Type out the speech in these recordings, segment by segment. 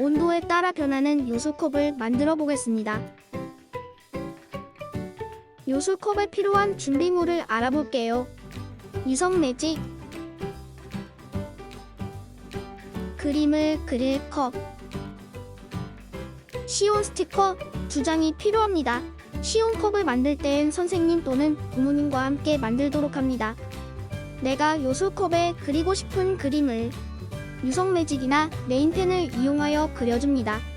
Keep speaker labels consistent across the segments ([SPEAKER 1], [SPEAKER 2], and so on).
[SPEAKER 1] 온도에 따라 변하는 요술컵을 만들어 보겠습니다. 요술컵에 필요한 준비물을 알아볼게요. 유성 매직 그림을 그릴 컵 시온 스티커 두 장이 필요합니다. 시온 컵을 만들 때엔 선생님 또는 부모님과 함께 만들도록 합니다. 내가 요술컵에 그리고 싶은 그림을 유성 매직이나 네임펜을 이용하여 그려줍니다.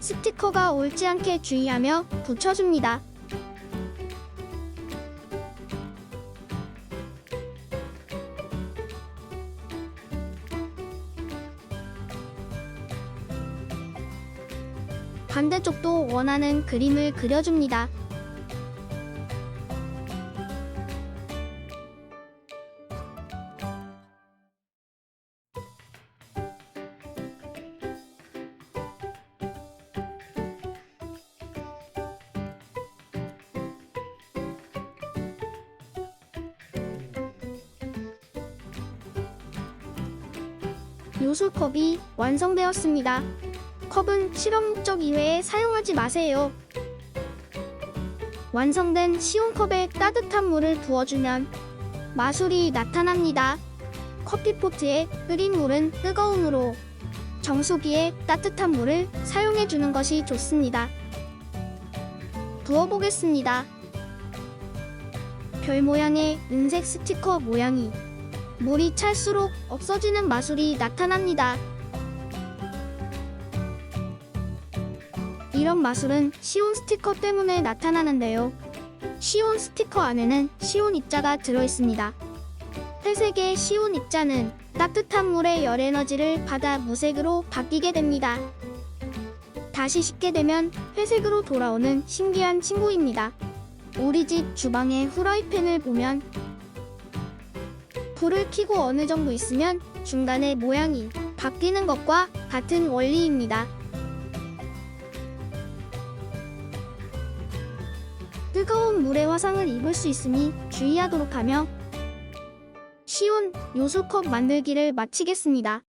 [SPEAKER 1] 스티커가 옳지 않게 주의하며 붙여줍니다. 반대쪽도 원하는 그림을 그려줍니다. 요술컵이 완성되었습니다. 컵은 실험 목적 이외에 사용하지 마세요. 완성된 시온컵에 따뜻한 물을 부어주면 마술이 나타납니다. 커피포트에 끓인 물은 뜨거움으로 정수기에 따뜻한 물을 사용해 주는 것이 좋습니다. 부어보겠습니다. 별 모양의 은색 스티커 모양이 물이 찰수록 없어지는 마술이 나타납니다. 이런 마술은 시온 스티커 때문에 나타나는데요. 시온 스티커 안에는 시온 입자가 들어있습니다. 회색의 시온 입자는 따뜻한 물의 열 에너지를 받아 무색으로 바뀌게 됩니다. 다시 식게 되면 회색으로 돌아오는 신기한 친구입니다. 우리 집 주방의 후라이팬을 보면 불을 켜고 어느 정도 있으면 중간에 모양이 바뀌는 것과 같은 원리입니다. 뜨거운 물에 화상을 입을 수 있으니 주의하도록 하며 쉬운 요술컵 만들기를 마치겠습니다.